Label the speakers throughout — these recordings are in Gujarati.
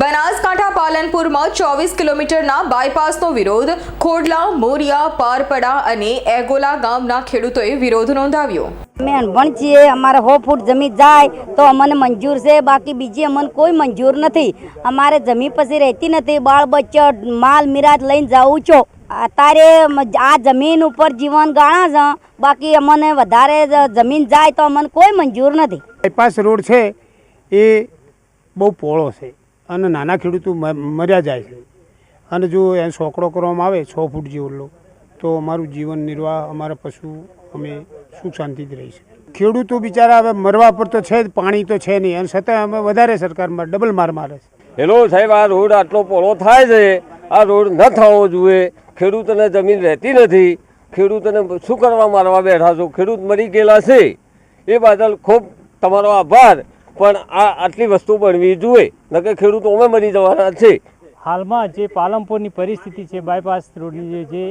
Speaker 1: બનાસકાંઠા પાલનપુરમાં ચોવીસ કિલોમીટરના બાયપાસનો વિરોધ. ખોડલા મોરિયા પારપડા અને એગોલા ગામના ખેડૂતોએ વિરોધ નોંધાવ્યો.
Speaker 2: અમે અનભણ છીએ અમારે સો ફૂટ જમીન જાય તો અમને મંજૂર છે બાકી બીજી અમને કોઈ મંજૂર નથી. અમારે જમીન પછી રહેતી નથી બાળ બચ્ચા માલ મિરાજ લઈને જાઉં છો. અત્યારે આ જમીન ઉપર જીવન ગાણા છે બાકી અમને વધારે જમીન જાય તો અમને કોઈ મંજૂર નથી.
Speaker 3: બાયપાસ રોડ છે એ બહુ પહોળો છે. અને નાના ખેડૂતો મર્યા જાય છે. અને જો એ સોકડો કરવામાં આવે, છ ફૂટ જેવડો તો અમારું જીવન નિર્વાહ, અમારા પશુ, અમે સુખ શાંતિથી રહી શકીએ. ખેડૂતો બિચારા હવે મરવા પર તો છે જ, પાણી તો છે નહીં. અને છતાં અમે વધારે સરકારમાં ડબલ માર મારે છે.
Speaker 4: હેલો સાહેબ, આ રોડ આટલો પોળો થાય છે. આ રોડ ન થવો જોઈએ. ખેડૂતોને જમીન રહેતી નથી. ખેડૂતોને શું કરવા મારવા બેઠા છો? ખેડૂત મરી ગયેલા છે. એ બાદલ ખૂબ તમારો આભાર. પણ આ આટલી વસ્તુ બનવી જોઈએ. નકર ખેડૂતો અમે મરી જવાના છે.
Speaker 5: હાલમાં જે પાલનપુરની પરિસ્થિતિ છે બાયપાસ રોડની જે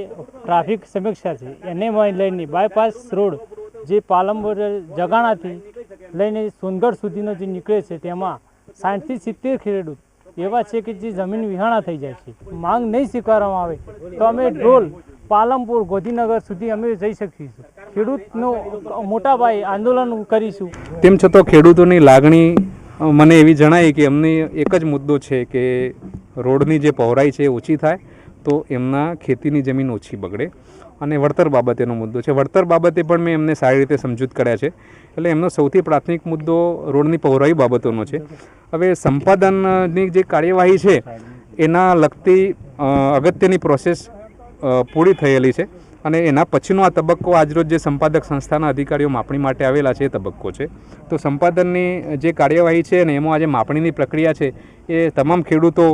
Speaker 5: ટ્રાફિક સમીક્ષા છે, એને લઈને બાયપાસ રોડ જે પાલનપુર જગાણાથી લઈને સોનગઢ સુધીનો જે નીકળે છે, તેમાં સાઠથી સિત્તેર ખેડૂત એવા છે કે જે જમીન વિહાણા થઈ જાય છે. માંગ નહીં સ્વીકારવામાં આવે તો અમે ઢોલ પાલનપુર ગોધીનગર સુધી અમે જઈ શકીશું. ખેડૂતનું મોટા પાયે આંદોલન કરીશું.
Speaker 6: તેમ છતાં ખેડૂતોની લાગણી મને એવી જણાય કે એમને એક જ મુદ્દો છે કે રોડની જે પહોળાઈ છે એ ઓછી થાય તો એમના ખેતીની જમીન ઓછી બગડે. અને વળતર બાબતેનો મુદ્દો છે. વળતર બાબતે પણ મેં એમને સારી રીતે સમજૂત કર્યા છે. એટલે એમનો સૌથી પ્રાથમિક મુદ્દો રોડની પહોળાઈ બાબતોનો છે. હવે સંપાદનની જે કાર્યવાહી છે, એના લગતી અગત્યની પ્રોસેસ પૂરી થયેલી છે. અને એના પછીનો આ તબક્કો આજરોજ જે સંપાદક સંસ્થાના અધિકારીઓ માપણી માટે આવેલા છે એ તબક્કો છે. તો સંપાદનની જે કાર્યવાહી છે ને એમાં આજે માપણીની પ્રક્રિયા છે, એ તમામ ખેડૂતો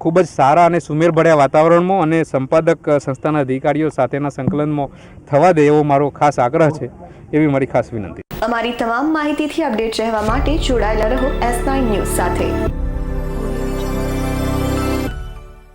Speaker 6: ખૂબ જ સારા અને સુમેરભર્યા વાતાવરણમાં અને સંપાદક સંસ્થાના અધિકારીઓ સાથેના સંકલનમાં થવા દે એવો મારો ખાસ આગ્રહ છે, એવી મારી ખાસ વિનંતી.
Speaker 1: અમારી તમામ માહિતીથી અપડેટ રહેવા માટે જોડાયેલા રહો એસ ન્યૂઝ સાથે.